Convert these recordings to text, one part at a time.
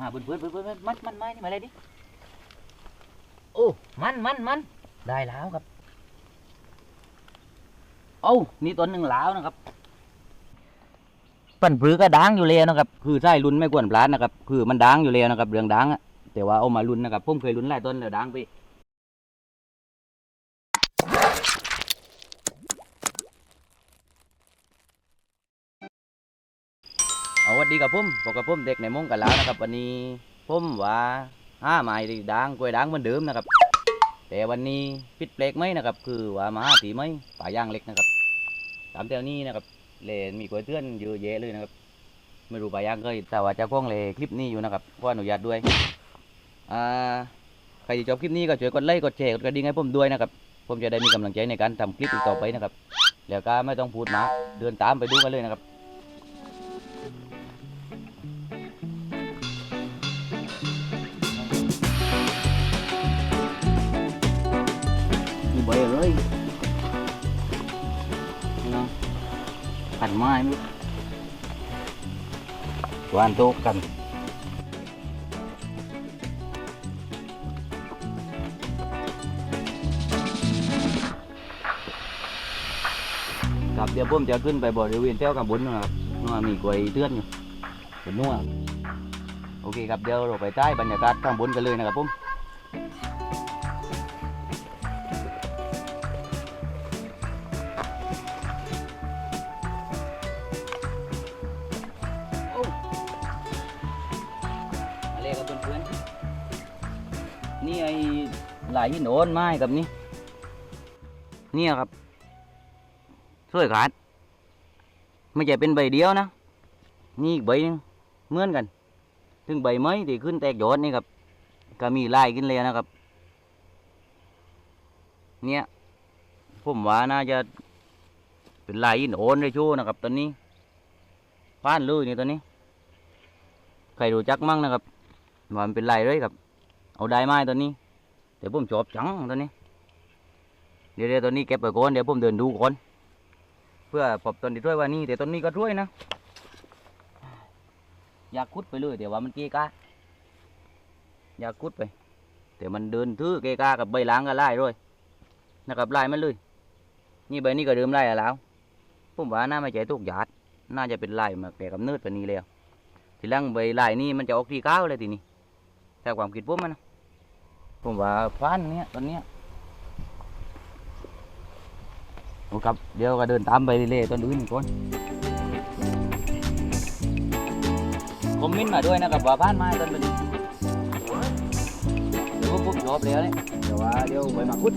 อ่าเพื่อนเพื่อนเพื่อนเพื่อนมันมันไม้นี่มาเลยดิโอ้มันมันมันได้แล้วครับเอ้านี่ต้นหนึ่งแล้วนะครับปั่นปลือก็ดังอยู่แล้วนะครับ คือใช่รุ่นไม่ควรพลาดนะครับ คือมันดังอยู่แล้วนะครับ เรื่องดังอะแต่ว่าเอามารุ่นนะครับผมเคยรุ่นหลายต้นแล้วดังไป เอาสวัส ดีกับผมพบกับผมเด็กในมงกันแล้วนะครับ วันนี้ผมว่าห้าไม้ด่างกล้วยด่างเหมือนเดิมนะครับ แต่วันนี้พิดเปลกไหมนะครับ คือว่ามาห้าตีไหมป่าย่างเล็กนะครับตามแถวนี้นะครับเลนมีกล้วยเตือนเยอะแยะเลยนะครับ ไม่รู้ป่าย่างเคยแต่ว่าจ้าของเลยคลิปนี้อยู่นะครับก็อนุญาตด้วยอ่าใครที่ชอบคลิปนี้ก็ช่วยกดไลค์กดแชร์กดกระดิ่งให้ผมด้วยนะครับผมจะได้มีกำลังใจในการทำคลิปต่อไปนะครับแล้วก็ไม่ต้องพูดมากเดินตามไปดูกันเลยนะครับ มีใบเลยนะขันไม้ไม่รู้วานโตกันครับเดี๋ยวผมจะขึ้นไปบริเวณแถวกับบนนะครับนู่นมีกลวยเตือนอยู่บนนู่นโอเคครับเดี๋ยวเราไปใต้บรรยากาศข้างบนกันเลยนะครับผมายหินโอนไม้กับนี่เนี่ยครับสวยขาดไม่ใช่เป็นใบเดียวนะ นี่อีกใบหนึงเหมือนกัน ถึงใบไม้ที่ขึ้นแตกยอดนี่ครับ ก็มีลายขึ้นเลยนะครับ เนี่ยผมว่าน่าจะเป็นลายหินโอนเลยชูนะครับตอนนี้ฟ้านเลยนี่ตอนนี้ ใครรู้จักมั่งนะครับว่ามันเป็นไรเลยครับ เอาได้ไหมตัวนี้ เดี๋ยวผมชอบจังตัวนี้ เดี๋ยวเดี๋ยวตัวนี้เก็บไปก่อนเดี๋ยวผมเดินดูก่อนเพื่อพบต้นที่ช่วยว่านี่แต่ต้นนี้ก็ช่วยนะ อยากคุดไปเลยแต่ว่ามันเกกะอยากคุดไปแต่มันเดินทื่อเกกะกับใบล้างก็ไล่ด้วยนะครับไล่มันเลยนี่ใบนี้ก็เดิมไล่แล้วผมว่าน่าไม่ใจตุกหยาดน่าจะเป็นไล่มาแต่กำเนิดปานนี้แล้วทีหลังใบลายนี่มันจะออกทีเก้าเลยทีนี้แต่ความคิดผมมันนะ ผมว่าฟันเนี้ยตอนเนี้ยโอ้ครับ เดี๋ยวก็เดินตามไปเรื่อยๆตอนอื่นก่อนคอมเมนต์มาด้วยนะครับว่าบ้านไม้ตอนเป็นเดี๋ยวผมผมชอบแล้วเนี่ยเดี๋ยวว่าเดี๋ยวไปมาคุด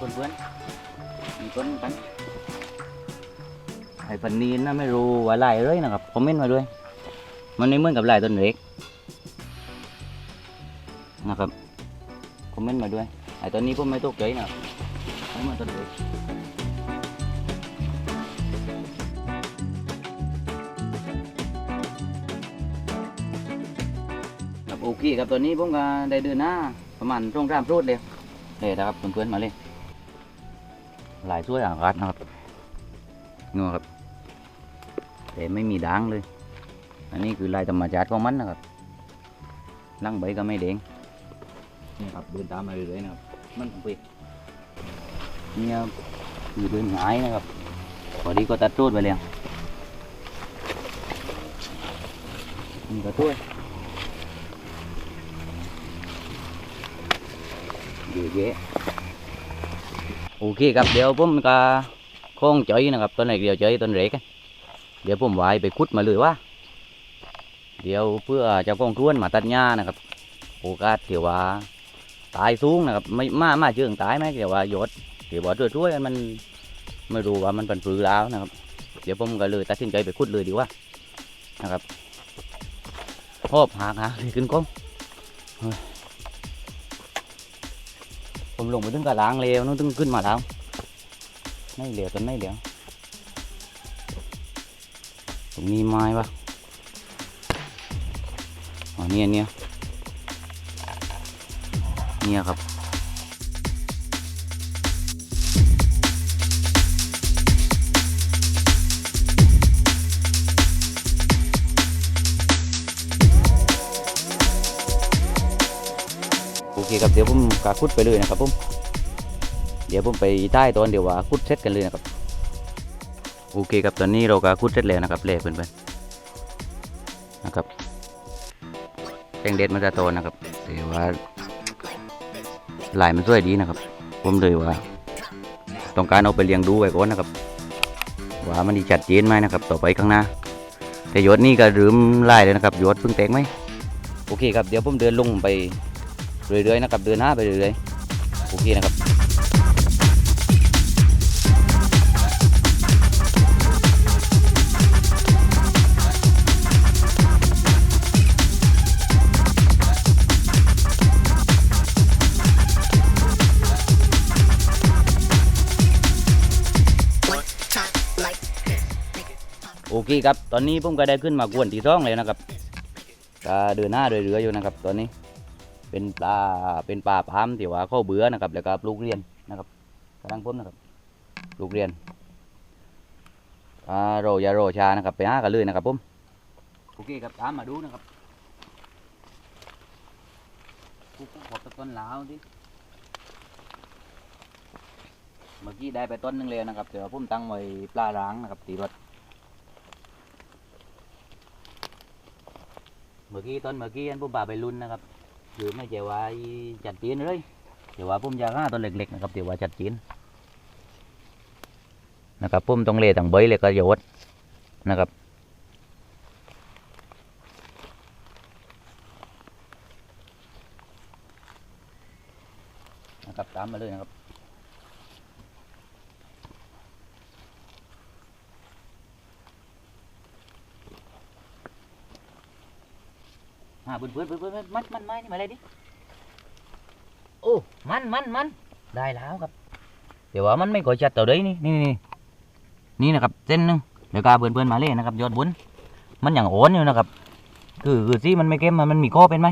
ครับเพื่อนๆมีต้นกันไอ้ปันนีนนะไม่รู้ว่าลายเลยนะครับคอมเมนต์มาด้วย มันไม่เหมือนกับลายต้นเล็กนะครับคอมเมนต์มาด้วยไอ้ตัวนี้ผมไม่ตกใจนะไม่เหมือนต้นเล็กกับโอเคครับตอนนี้ผมก็ได้เดินหน้าประมาณตรงกลางรูดเลยเลยนะครับเพื่อนๆมาเลย หลายช่วยอากาศนะครับงัวครับ แต่ไม่มีด่างเลย อันนี้คือลายธรรมชาติของมันนะครับลังใบก็ไม่แดงนี่ครับเดินตามมาเรื่อยๆนะครับ มันของปีเนี่ยคือเดินหายนะครับพอดีก็ตัดรูดไปแล้วนี่ก็ช่วยเยอะแยะ โอเคครับเดี๋ยวผมก็คงใจนะครับต้นไหนเดียวใจต้นเล็กเดี๋ยวผมไว้ไปคุดมาเลยว่า เดี๋ยวเพื่อจ้าของทวนมาตัดหญ้านะครับโอกาสเดี๋ยวว่าตายสูงนะครับไม่มามาเชิงตายไหมเดี๋ยวว่าหยดเดี๋ยวว่าช่วยๆมันไม่รู้ว่ามันเป็นปลือแล้วนะครับ เดี๋ยวผมก็เลยตัดสินใจไปคุดเลยดีกว่านะครับพบหากหาเลยขึ้นก้ม ผมลงไปถึงกะล้างเลวนู้นถึงขึ้นมาแล้วไม่เหลียวกันไม่เหลียวตรงนี้ไม้ปะเนี่ยเนี่ยเนี่ยครับ คครับเดี๋ยวผมกาคุดไปเลยนะครับผมเดี๋ยวผมไปใต้ตอนเดี๋ยวว่าคุดเสร็จกันเลยนะครับโอเคครับตอนนี้เราก็คุดเสร็จแล้วนะครับเละเพื่อนๆนะครับแตงเด็ดมันจะโตนะครับแต่ว่าลายมันสวยดีนะครับ ผมเลยว่า ต้องการเอาไปเลี้ยงดูไว้ก่อนนะครับว่ามันดีจัดเจนไหมนะครับ ต่อไปข้างหน้า แต่ยศนี่ก็ลืมไลายเลยนะครับยศเพิ่งแตงไหมโอเคครับเดี๋ยวผมเดินลงไป เรื่อยๆนะครับเดินหน้าไปเรื่อยๆโอเคนะครับโอเคครับ ตอนนี้ผมก็ได้ขึ้นมากวนที่ท้องเลยนะครับก็เดินหน้าเรื่อยๆอยู่นะครับตอนนี้ เป็นปลาเป็นปลาพามที่ว่าเข้าเบื่อนะครับ แล้วก็ปลูกเรียนนะครับกำลังพ้นนะครับปลูกเรียนอ่าโรยาโรชานะครับ ไปหากันเลยนะครับผมโอเคครับตามมาดูนะครับกูก็ขอตะต้นลาวดิเมื่อกี้ได้ไปต้นหนึงเลยนะครับแต่ว่าผมตั้งไว้ปลาร้างนะครับตีรถเมื่อกี้ต้นเมื่อกี้อันผมปาไปลุ้นนะครับ คือไม่ใช่ว่าจัดจีนเลยเดี๋ยวว่าผมอยาฆ่าต้นเล็กๆนะครับเดี๋ยวว่าจัดจีนนะครับปุ่มตรงเลต่างใบเลยก็โยดนะครับนะครับตามมาเลยนะครับ เพื่อนเพื่อนเพื่อนเพื่อนมันมันไม้นี่มาเลยดิโอ้มันมันมันได้แล้วครับ เดี๋ยวว่ามันไม่ก่อจัดต่อเลยนี่นี่นี่นี่นะครับเส้นหนึงเดี๋ยวกาเพื่อนเพื่อนมาเลยนะครับ ยอดบุญมันอย่างโอนอยู่นะครับ คือคือซี่มันไม่เก็มมันมันมีข้อเป็นไหม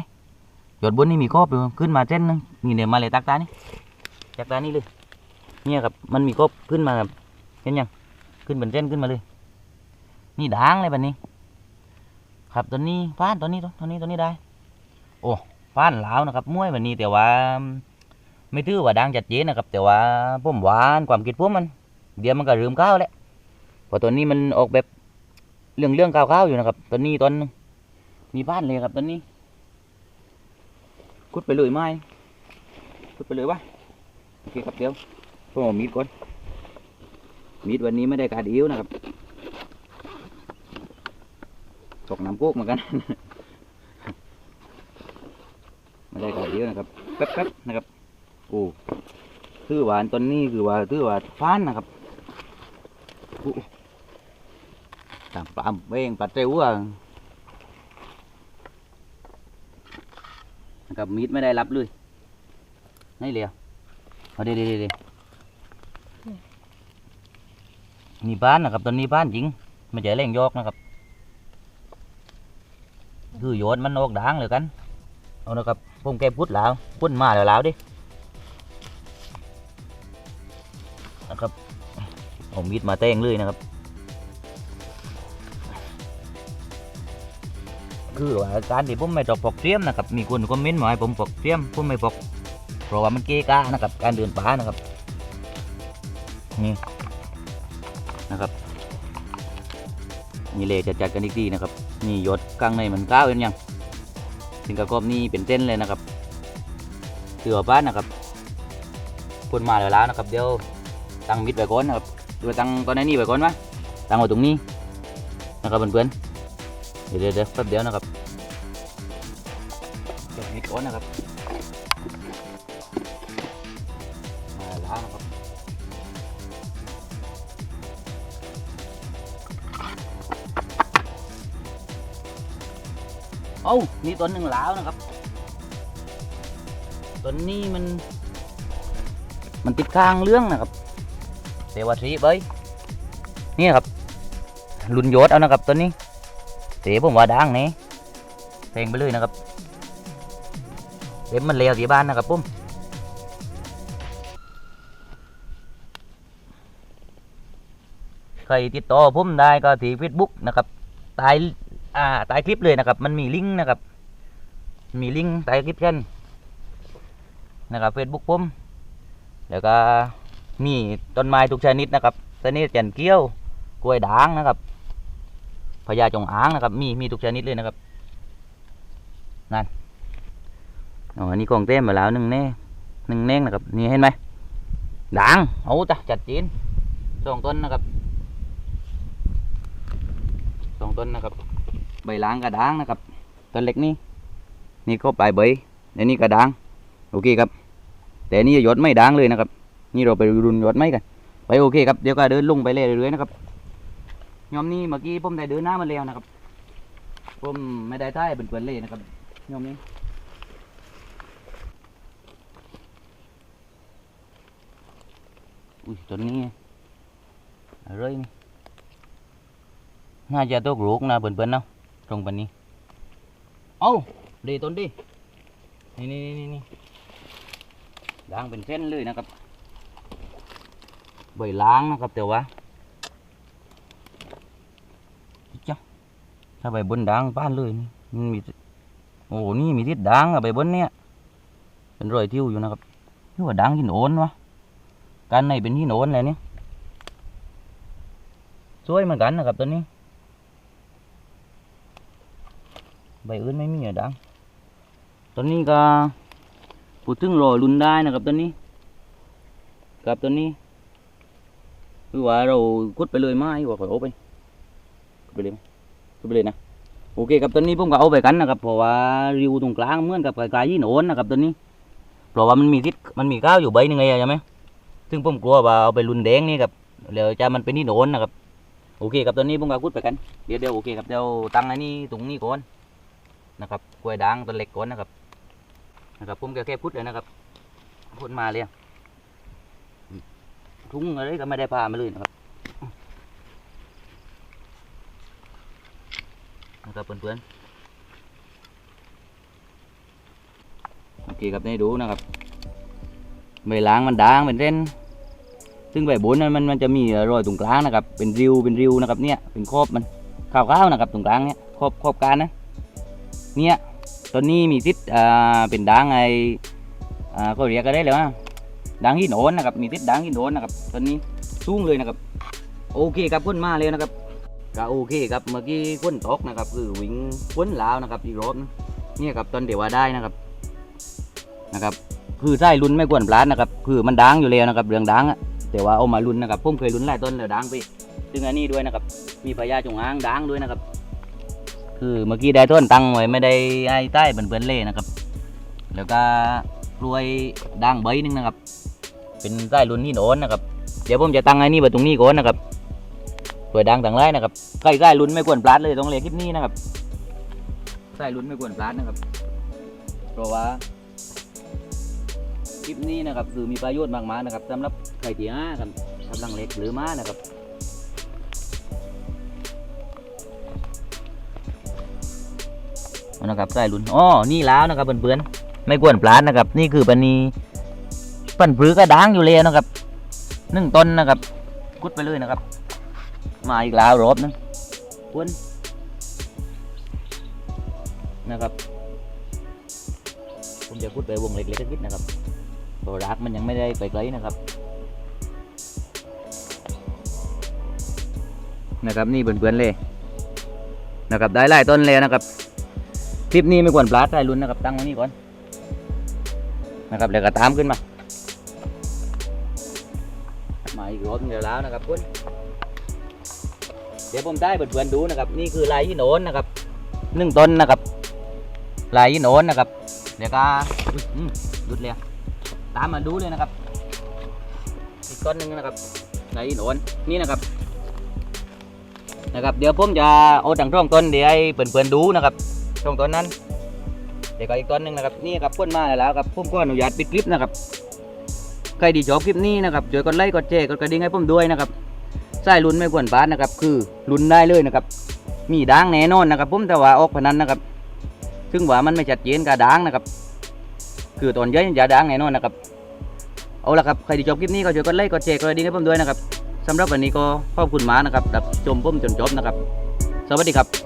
ยอดบุญนี่มีข้ออยู่ขึ้นมาเส้นหนึงนี่เดี๋ยวมาเลยตักตานี่ตักตานี่เลยเนี่ยครับมันมีข้อขึ้นมาครับเห็นยังขึ้นเป็นเส้นขึ้นมาเลย นี่ด่างเลยแบบนี้ ครับตัวนี้ฟ้านตัวนี้ตัวนี้ตัวนี้ได้ โอ้ฟ้านหลาวนะครับมวยแบบนี้แต่ว่า ไม่ถือว่าดังจัดเจนนะครับ แต่ว่าผมหวานความคิดผมมัน เดี๋ยวมันก็ลืมข้าวแหล้วเพราะตัวนี้มันออกแบบเรื่องเรื่องข้าวๆอยู่นะครับตัวนี้ตอนมีบ้านเลยครับตัวนี้คุดไปเลยไหมคุดไปเลยวะโอเคครับเดี๋ยวผมเอมีดก่อนมีดวันนี้ไม่ได้การดิ้วนะครับ ตกน้ำโคกเหมือนกัน ไม่ได้การดิ้วนะครับแป๊บๆนะครับโอ้คือว่าตอนนี้คือว่าคือว่าฟ้านนะครับโอ้ตามปามเองปัดเร็วอะนะครับมีดไม่ได้รับเลยนี่เหลียวเอาเดี๋ยวเดี๋ยวเดี๋ยวนี่บ้านนะครับตอนนี้บ้านจริงไม่ใช่แรงยอกนะครับ คือโยนมันออกด่างเลยกันเอานะครับผมแกพุดแล้วพุ่นมาแล้วแล้วดินะครับเอามีดมาแต้งเลยนะครับ คือว่าการที่ผมไม่ตอกปอกเสียมนะครับมีคนคอมเมนต์มาให้ผมปอกเสียมผมไม่ปอกเพราะว่ามันเกะกะนะครับ การเดินป่านะครับนี่นะครับ นี่เลยจะจัดกันอีกทีนะครับนี่ยศกลางในมันก้าวเห็นยังสิงกระกอบนี่เป็นเส้นเลยนะครับเสือบ้านนะครับคนมาแล้วแล้วนะครับ เดี๋ยวตั้งมิดไว้ก่อนนะครับหรือว่าตั้งตอนนี้ไว้ก่อนวะตั้งไว้ตรงนี้นะครับเพื่อนๆเดี๋ยวเดี๋ยวเดี๋ยวแป๊บเดียวนะครับเก็บมิดก่อนนะครับ เอ้านี่ต้นหนึ่งแล้วนะครับต้นนี้มัน มันติดข้างเรื่องนะครับเทวสีเบยนี่ครับลุนยดเอานะครับตัวนี้เตะผมว่าดังนี่แทงไปเลยนะครับเต็มมันเลวที่บ้านนะครับปุ้มใครติดต่อผมได้ก็ที่เฟซบุ๊กนะครับใต้ อ่าใต้คลิปเลยนะครับ มันมีลิงก์นะครับ มีลิงก์ใต้คลิปกันนะครับเฟซบุ๊กผมแล้วก็มีต้นไม้ทุกชนิดนะครับชนิดจันเกี้ยวกล้วยด่างนะครับพญาจงอางนะครับ มีมีทุกชนิดเลยนะครับนั่นอ๋อนนี้กองเต้มมาแล้วหนึ่งแน่หนึ่งแน่งนะครับ นี่เห็นไหมด่างเอาจ้ะจัดจีนสองต้นนะครับสองต้นนะครับ ใบล้างกระด้างนะครับต้นเล็กนี่นี่ก็ปลายใบอันนี้กระด้างโอเคครับ แต่นี่ยอดไม่ด่างเลยนะครับ นี่เราไปรุนยอดไม่กัน ไปโอเคครับเดี๋ยวก็เดินลงไปเรื่อยๆนะครับยอมนี้เมื่อกี้ผมได้เดินหน้ามาแล้วนะครับผมไม่ได้ท่ายเป็นเพื่อนเลยนะครับยอมนี้อุ้ยต้นนี้อะไรนี่น่าจะตกลูกนะเพื่อนๆเนาะ ตรงปันนี้ เอ้าดีต้นดินี่นี่นี่นี่ด่างเป็นเส้นเลยนะครับใบล้างนะครับแต่ว่าจ้ะถ้าใบบนด่างป้านเลยนี่มันมีโอ้นี่มีทิศด่างอะใบบนเนี่ยเป็นรอยทิวอยู่นะครับนี่ว่าด่างหินโอนวะการในเป็นหินโอนอะไรเนี่ยสวยเหมือนกันนะครับตัวนี้ ใบอื่นไม่มีอะด่างตัวนี้ก็พูดถึงรอรุนได้นะครับตัวนี้กับตัวนี้คือว่าเรากุดไปเลยไหมว่าขอเอาไปไปเลยไหมไปเลยนะโอเคครับตอนนี้ผมก็เอาไปกันนะครับเพราะว่าริวตรงกลางเหมือนกับไกลๆยี่โนนนะครับตอนนี้เพราะว่ามันมีทิศมันมีก้าวอยู่ใบหนึ่งไงใช่ไหมซึ่งผมกลัวว่าเอาไปรุนแดงนี่ครับเดี๋ยวจะมันเป็นยี่โนนนะครับโอเคครับตอนนี้ผมก็กุดไปกันเดี๋ยวเดี๋ยวโอเคครับเดี๋ยวตั้งอ้นี่ตรงนี้ก่อน นะครับกล้วยด่างตัวเล็กก่อนนะครับนะครับผมก็แค่พุดเลยนะครับพุดมาเลยทุ่งอะไรก็ไม่ได้พามาเลยนะครับนะครับเพื่อนๆโอเคครับให้ดูนะครับใบล้างมันด่างเป็นเส้นซึ่งใบบนนั้นมันมันจะมีรอยตรงกลางนะครับ เป็นริวเป็นริวนะครับเนี่ยเป็นครอบมันขาวๆนะครับตรงกลางเนี่ยครอบครอบการนะ เนี่ยตอนนี้มีทิศอ่าเป็นด่างไออ่าก็เรียกกันได้เลยว่าด่างหินโอนนะครับมีทิศด่างหินโอนนะครับตอนนี้สูงเลยนะครับ โอเคครับพ้นมาเลยนะครับก็โอเคครับเมื่อกี้พ้นตกนะครับ คือวิ่งพ้นลาวนะครับอีกรอบเนี่ยครับตอนเดี๋ยวว่าได้นะครับนะครับ คือไส้ลุ้นไม่ควรพลาดนะครับ คือมันด่างอยู่แล้วนะครับเรื่องด่างอะแต่ว่าเอามาลุ้นนะครับผมเคยลุ้นหลายต้นแล้วด่างไปซึ่งอันนี้ด้วยนะครับ มีพญาจงอางด่างด้วยนะครับ คือเมื่อกี้ได้ต้นตังไว้ไม่ได้ให้ใต้เบิ่นๆเล่นะครับ แล้วก็กล้วยด่างใบหนึงนะครับ เป็นไส้รุ่นนี่โนนนะครับ เดี๋ยวผมจะตั้งไอ้นี่ไว้ตรงนี้ก่อนนะครับเปิดดังต่างไรนะครับใกล้ไส้รุ่นไม่ควรพลาดเลยต้องเรียคลิปนี้นะครับไส้รุ่นไม่ควรพลาดนะครับ เพราะว่าคลิปนี้นะครับคือมีประโยชน์มากๆนะครับสำหรับใครที่ห้าครับกำลังเล็กหรือมานะครับ นะครับไส้รุ่นอ๋อนี่แล้วนะครับเพื่อนๆไม่ควรพลาดนะครับ นี่คือปันนีปันปลือก็ด่างอยู่เลยนะครับหนึ่งต้นนะครับกุดไปเลยนะครับ มาอีกแล้วรอบนึงพ้นนะครับผมจะกุดไปวงเล็กๆนิดนะครับเพรารากมันยังไม่ได้ไปไกลนะครับนะครับนี่เพื่อนๆเลยนะครับได้หลายต้นเลยนะครับ คลิปนี้ไม่ควรพลาดได้ลุ้นนะครับตั้งไว้นี่ก่อนนะครับแล้วก็ตามขึ้นมามาอีกรอบนึงเดี๋ยวแล้วนะครับคุณเดี๋ยวผมได้เพื่อนๆดูนะครับ นี่คือลายหินโอนนะครับหนึ่งต้นนะครับ ลายหินโอนนะครับเดี๋ยวก็อุ๊ยอืมหลุดเลยตามมาดูเลยนะครับ อีกต้นหนึ่งนะครับลายหินโอนนี่นะครับนะครับ เดี๋ยวผมจะเอาดังช่องต้นเดี๋ยวให้เพื่อนๆดูนะครับ ช่องต้นนั้น เดี๋ยวก็อีกต้นหนึ่งนะครับนี่ครับพ่นมาแล้วครับผมก็อนุญาตปิดคลิปนะครับใครที่ชอบคลิปนี้นะครับช่วยกดไลค์กดแชร์กดกระดิ่งให้ผมด้วยนะครับใสายลุ้นไม่ควรพลาดนะครับ คือลุ้นได้เลยนะครับ มีด่างแน่นอนนะครับผมแต่ว่าออกพนันนะครับซึ่งว่ามันไม่ชัดเจนกับด่างนะครับ คือตอนเยอะอย่าด่างแน่นอนนะครับเอาละครับใครที่ชอบคลิปนี้ก็ช่วยกดไลค์กดแชร์กดกระดิ่งให้ผมด้วยนะครับสำหรับวันนี้ก็ขอบคุณมานะครับรับชมผมจนจบนะครับ สวัสดีครับ